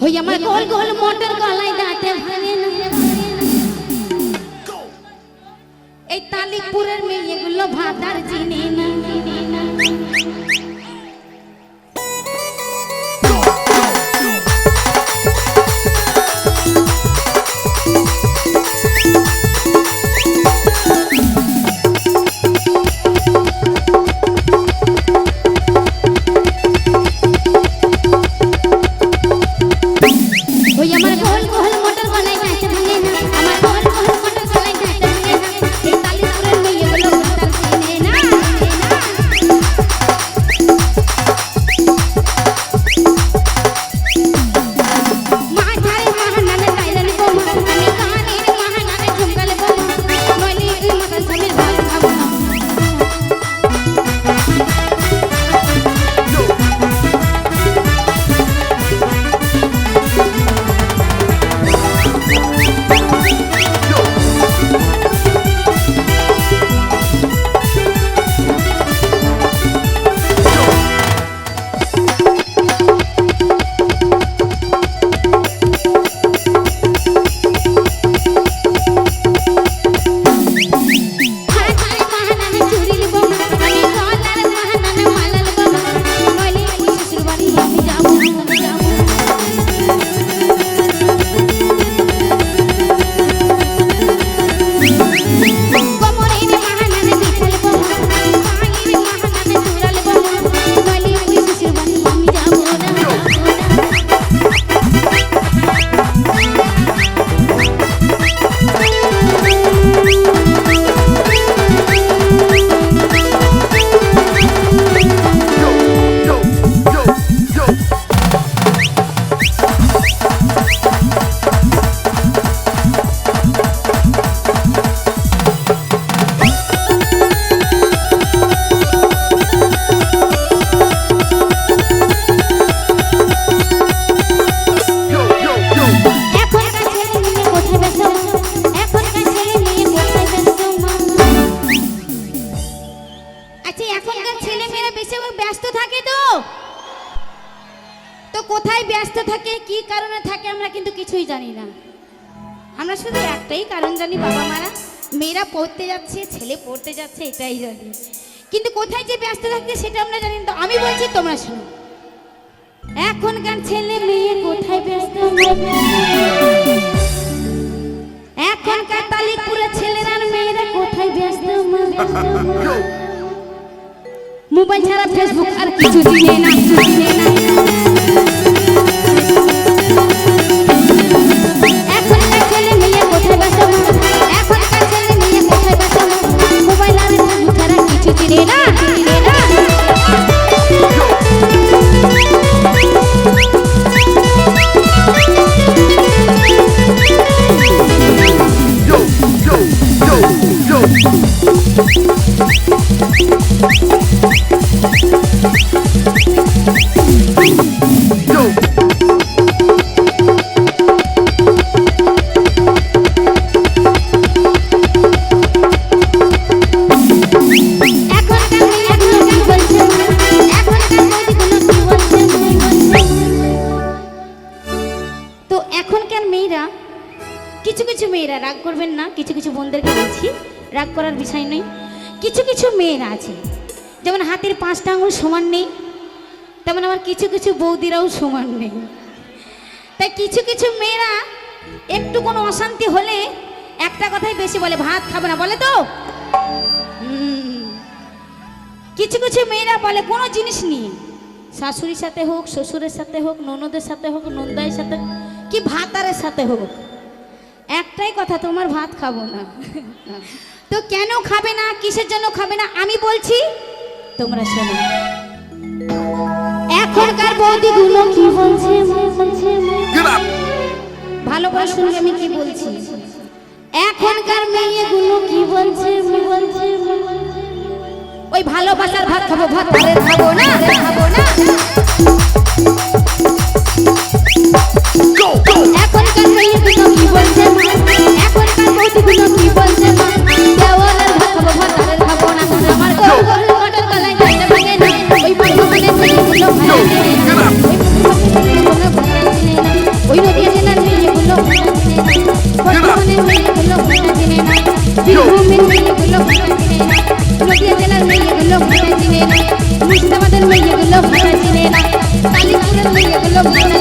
হই আমার গোল গোল মোটর গলায় দাঁতে ভাঙে না। এই তালিকপুরের মেয়েগুলো ভাতার চিনি না। এখনকার ছেলে মেয়েরা বেশি ব্যস্ত থাকে তো। তো কোথায় ব্যস্ত থাকে, কি কারণে থাকে আমরা কিন্তু কিছুই জানি না। আমরা শুধু একটাই কারণ জানি, বাবা মারা। মেয়েরা পড়তে যাচ্ছে, ছেলে পড়তে যাচ্ছে, এটাই জানি। কিন্তু কোথায় যে ব্যস্ত থাকছে সেটা আমরা জানি তো আমি বলছি, তোমরা শোনো। এখনকার ছেলে মেয়ে কোথায় ব্যস্ত? এখনকার তালিকপুরের ছেলেরা মেয়েরা কোথায় ব্যস্ত? মোবাইল ছাড়া ফেসবুক আর কিছু দিনে না। রাগ করার বিষয় নয়। কিছু কিছু মেয়েরা আছে যেমন হাতের পাঁচটা আঙুল সমান নেই তেমন আমার কিছু কিছু বৌদিরাও সমান নেই। তাই কিছু কিছু মেয়েরা একটু কোনো অশান্তি হলে একটা কথাই বেশি বলে, ভাত খাবে না। বলে তো। কিছু কিছু মেয়েরা বলে, কোনো জিনিস নিয়ে শাশুড়ির সাথে হোক, শ্বশুরের সাথে হোক, ননদের সাথে হোক, নন্দাইয়ের সাথে কি ভাতারের সাথে হোক, একটাই কথা, তোমার ভাত খাব না। তো কেন খাবে না, কিসের জন্য খাবে না, আমি বলছি, তোমরা শোনো। এখনকার বৌদিগুলো কি বলছে. ভালো করে শুনবে আমি কি বলছি? এখনকার মেয়েগুলো কি বলছে? বলছে ওই ভালোবাসার ভাত খাব ভাত খাব না খাব না? ఎగులో మన సినేనా తల్లి ఎగులో మన